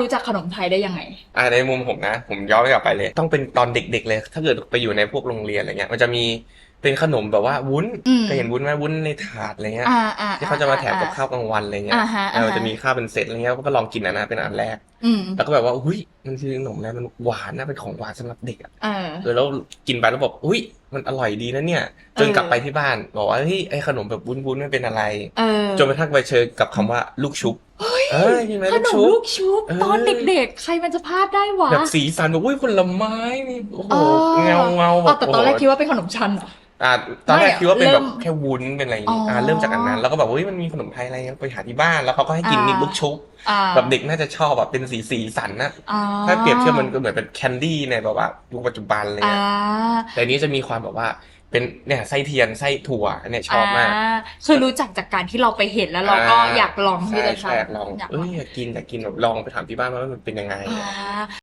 รู้จักขนมไทยได้ยังไง อ่าในมุมผมนะ ผมย้อนกลับไปเลย ต้องเป็นตอนเด็ก ๆ เลย ถ้าเกิดไปอยู่ในพวกโรงเรียนอะไรเงี้ยมันจะมีเป็นขนมแบบว่าวุ้นอืม เคยเห็นวุ้นไหมวุ้นในถาดอะไรเงี้ยอ่าอ่าที่เขาจะมาแถมกับข้าวกลางวันอะไรเงี้ยอ่าฮะเอออ่ามันฮะจะมีข้าวเป็นเซตอะไรเงี้ยก็ลองกินอันนั้นเป็นอันแรกอืมแล้วก็แบบว่าอุ้ยมันคือขนมอะไรมันหวานนะเป็นของหวานสำหรับเด็กอะเออ เออแล้วกินไปแล้วบอกอุ้ยมันอร่อยดีนะเนี่ย จนเออกลับไปที่บ้านบอกว่าเฮ้ยไอ้ขนมแบบวุ้นๆมันเป็นอะไร เออจนกระทั่งไปเจอกับคำว่าลูกชุบ เออกินไหมขลูกนมชุลูบกชุบเออตอนเด็กๆ ใครมันจะพลาดได้วะแบบสีสันแบบอุ้ยผลไม้นี่โอ้โหเออเงาเงาๆแบอ๋อบแต่ตอนแรกโโหคิดว่าเป็นขนมชั้นเหร ออ่าตอนแรกไม่อะคิดว่าเป็นเริ่แบมบแค่วุ้นเป็นอะไรอย่างงี้อ๋ออ่อ่าเริ่มจากอันนั้น แล้วก็แบบเฮ้ยมันมีขนมไทยอะไรเงี้ยไปหาที่บ้านแล้วเขาก็ให้กินอ่านี่ลูกชุบอ่าแบบเด็กน่าจะชอบแบบเป็นสีสีสันนะอ่ถ้าเปรียบเทียบมันก็เหมือนเป็นแคนดี้ในแบบว่ายุคปัจจุบันเลยอ่าอะแต่อันนี้จะมีความแบบว่าเป็นเนี่ยไส้เทียนไส้ถั่วอันเนี่ยชอบมากาคือรู้จักจากการที่เราไปเห็นแล้วเราก็อ่าอยากลองที่ใช่จะใช่อยากทำลองอยากลเอ้องยอยากกินอยากกินแบบลองไปถามที่บ้านว่ามันเป็นยังไงอ่า